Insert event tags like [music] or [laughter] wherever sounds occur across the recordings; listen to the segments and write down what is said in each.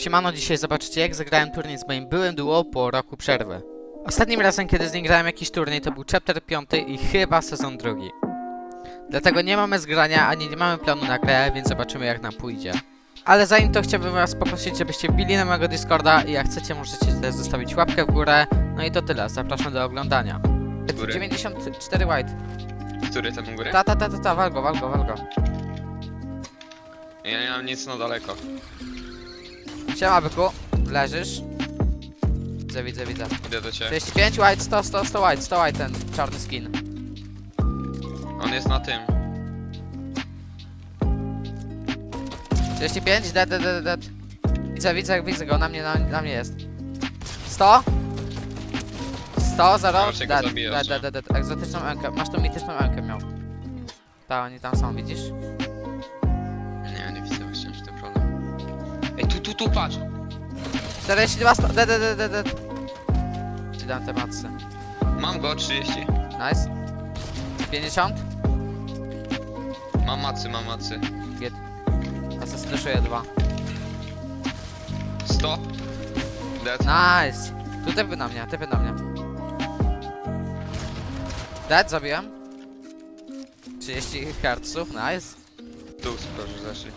Siemano, dzisiaj zobaczycie jak zagrałem turniej z moim byłym duo po roku przerwy. Ostatnim razem, kiedy z nim grałem jakiś turniej, to był chapter 5 i chyba sezon drugi. Dlatego nie mamy zgrania, ani nie mamy planu na grę, więc zobaczymy jak nam pójdzie. Ale zanim to chciałbym was poprosić, żebyście wbili na mojego Discorda i jak chcecie możecie też zostawić łapkę w górę. No i to tyle, zapraszam do oglądania. Góry. 94 white. Który ten u góry? Ta, ta, ta, ta, ta, wal go, wal go, wal go. Ja nie mam nic na daleko. Siema byku, leżysz. Widzę, widzę, widzę. Idę do ciebie. 45 white, 100, 100, 100 white, 100 white ten czarny skin. On jest na tym. 45, dead, dead, dead, dead. Widzę, widzę, widzę go, na mnie, na, na mnie jest. 100. 100, 0, Raczej go dead, zabijasz, dead, nie? dead, dead, dead. Egzotyczną enkę, masz tą mityczną enkę miał. Tak, oni tam są, widzisz? Tu, tu, patrz! 42, 100, dead, dead, dead, dead, dead. Ci dam te matsy. Mam go, 30. Nice. 50, Mam macy, mam macy. asystyszuję 2. 100. Dead. Nice! Tu typy na mnie, typy na mnie. Dead, zabiłem. 30 herców, nice. Tu, proszę, zeszli.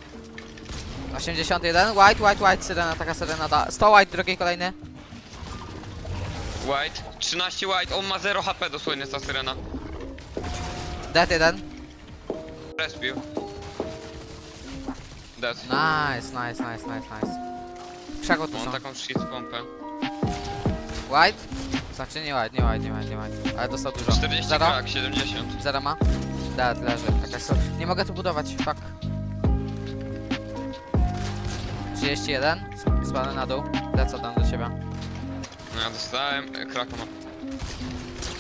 81, white, white, white, syrena, taka syrena da. 100 white, drugi kolejny. White. 13 white, on ma 0 HP dosłownie ta syrena. Dead jeden. Respił. Dead. Nice, nice, nice, nice, nice. Krzaku tu Mam są. taką shit pompę. White? Znaczy nie white, nie white, nie white, nie white. Ale dostał dużo. 40 Zero? krak, 70. Zero ma? Dead, leży. Jakaś so... Nie mogę tu budować, fuck. 31. Spadł na dół. Lecę tam do ciebie. No ja dostałem, e, kraka ma.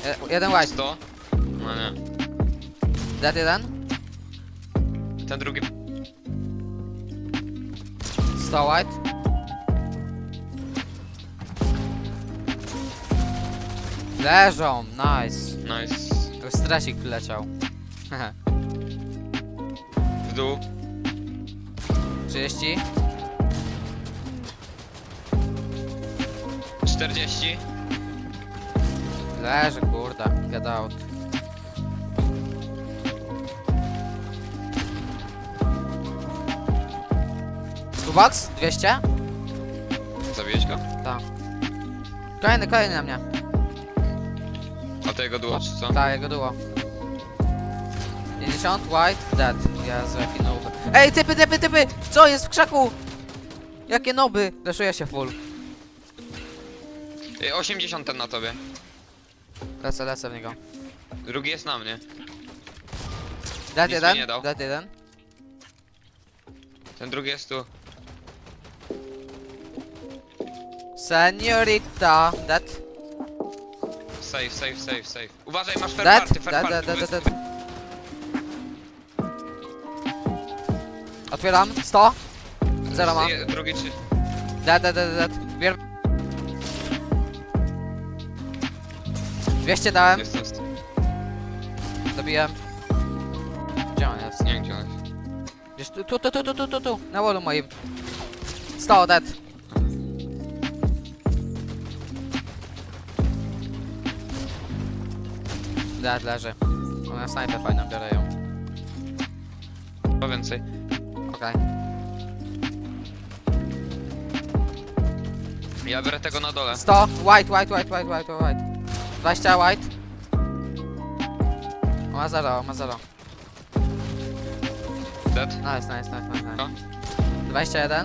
Je- Jeden white. 100. No nie. Dead jeden. Ten drugi. 100 white. Leżą, nice. Nice. To stresik wyleciał. [laughs] W dół. 30. 40. Leży, kurde. Get out. Kubox? 200? Zabiłeś go? Tak. Kolejny, kolejny na mnie. A to jego duo, czy co? Tak, jego duo. 50, white, dead. Jezu, jaki noob. Ej, typy, typy, typy! Co jest w krzaku? Jakie noby? Leszuje się full. Ej, 80 ten na tobie. Lecę, lecę w niego. Drugi jest na mnie. Dead mi jeden, nie dał. dead jeden. Ten drugi jest tu. Seniorita, dead. Safe, safe, safe, safe. Uważaj, masz fair Dead, party, fair dead, party. dead, dead. Otwieram, 100. Zero ma. Je- Drugi czy... Dead, dead, dead, dead. 200 dałem, Jest, jest. dobiłem. Gdzie on jest? Nie wiem gdzie on jest. Gdzieś tu, tu, tu, tu, tu, tu, tu, tu, na wallu moim. 100, dead. Dead leży. Ona snajpę fajną, biorę ją. To więcej. Okej. Ja biorę tego na dole. 100, white, white, white, white, white, white. 20 white. O, ma 0, o, ma 0. Dead. Nice, nice, nice, nice, nice. 21.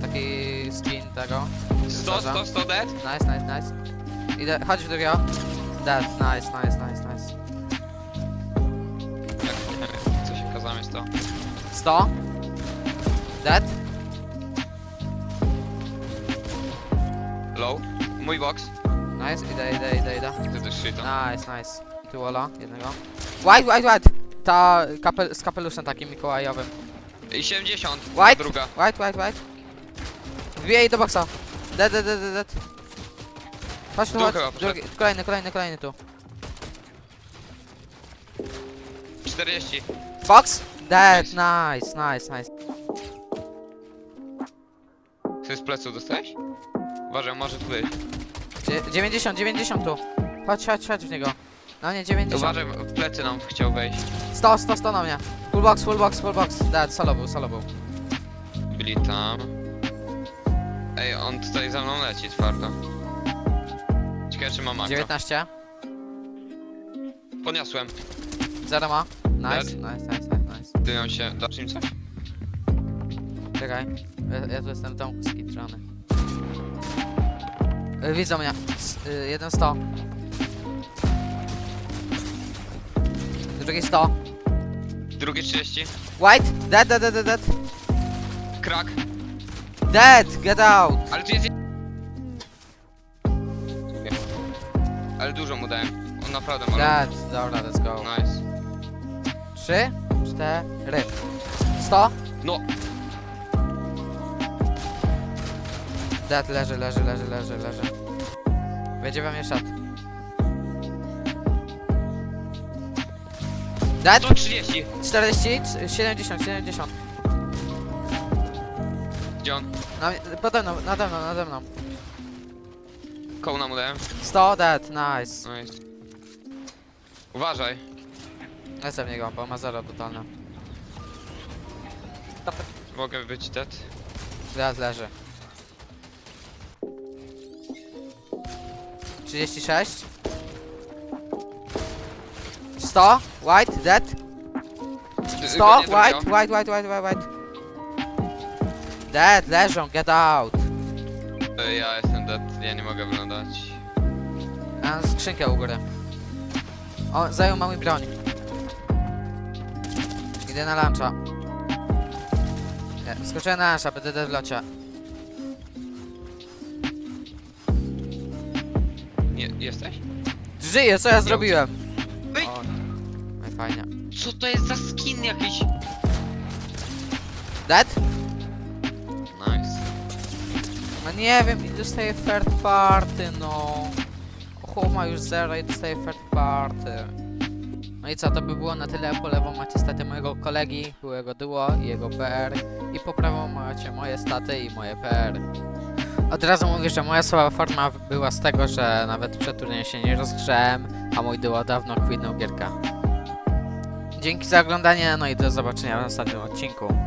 Taki skin tego. 100, 100, 100 dead. Nice, nice, nice. Idę, chodź w drugiego. Dead, nice, nice, nice, nice. Jak [laughs] co się kazałem jest to. 100. Dead. Low. Mój box. Nice, idę, idę, idę, idę. Ty też. Nice, nice. Tu walla, jednego. White, white, white. Ta kapel, z kapeluszem takim mikołajowym. I 70. White. Druga. White, white, white. Wbijaj do boxa. Dead, dead, dead, dead, dead. Chodź tu, Tu chodź. chyba Drugi, kolejny, kolejny, kolejny tu. 40. Box? Dead, nice, nice, nice. Ty z plecu dostałeś? Uważaj, może tu być. Dzie- 90, 90 tu. Chodź, chodź, chodź w niego. No nie, 90. Uważaj, w plecy nam chciał wejść. 100, 100, 100 na mnie. Full box, full box, full box. Dead, solo był, solo był. Byli tam. Ej, on tutaj za mną leci twardo. Ciekawe czy ma makro. 19. Podniosłem. Zero ma. Nice, nice, nice, nice, nice. Dymią się. Dasz im coś? Czekaj. Ja, ja tu jestem domku skitrany. Y, Widzą mnie. Y, jeden 100. Drugi 100. Drugie 30. White, dead, dead, dead, dead, dead. Krak. Dead, get out. Ale tu jest... Ale dużo mu dałem. On naprawdę ma... Dead, dobra, let's go. Nice. Trzy, cztery. 100. No. Dead, leży, leży, leży, leży, leży. Będzie we mnie szat. Dead, 130. 40, 70, 70. Gdzie on? Na, pode mną, nade mną, nade mną. Kołna mu dałem. 100, dead, nice. Nice. Uważaj. Lecę w niego, bo ma zero totalne. Mogę być dead. Dead leży. 36. 100, white, dead. Go 100, nie white, white, white, white, white, white. Dead, leżą, get out. E, Ja jestem dead. Ja nie mogę wylądować. A mam skrzynkę u góry. O, zajął mały broń. Idę na luncha. Skoczyłem na luncha, będę dead w locie. Jesteś? Żyję, co ja zrobiłem? Ej! O, no i fajnie. Co to jest za skin jakiś? Dead? Nice. No nie wiem, i dostaję third party, no. Chłop ma już zero i dostaje third party. No i co, to by było na tyle. Po lewą macie staty mojego kolegi, byłego duo i jego PR. I po prawą macie moje staty i moje PR. Od razu mówię, że moja słaba forma była z tego, że nawet przed turniejem się nie rozgrzałem, a mój duo dawno kwitnął gierka. Dzięki za oglądanie, no i do zobaczenia w następnym odcinku.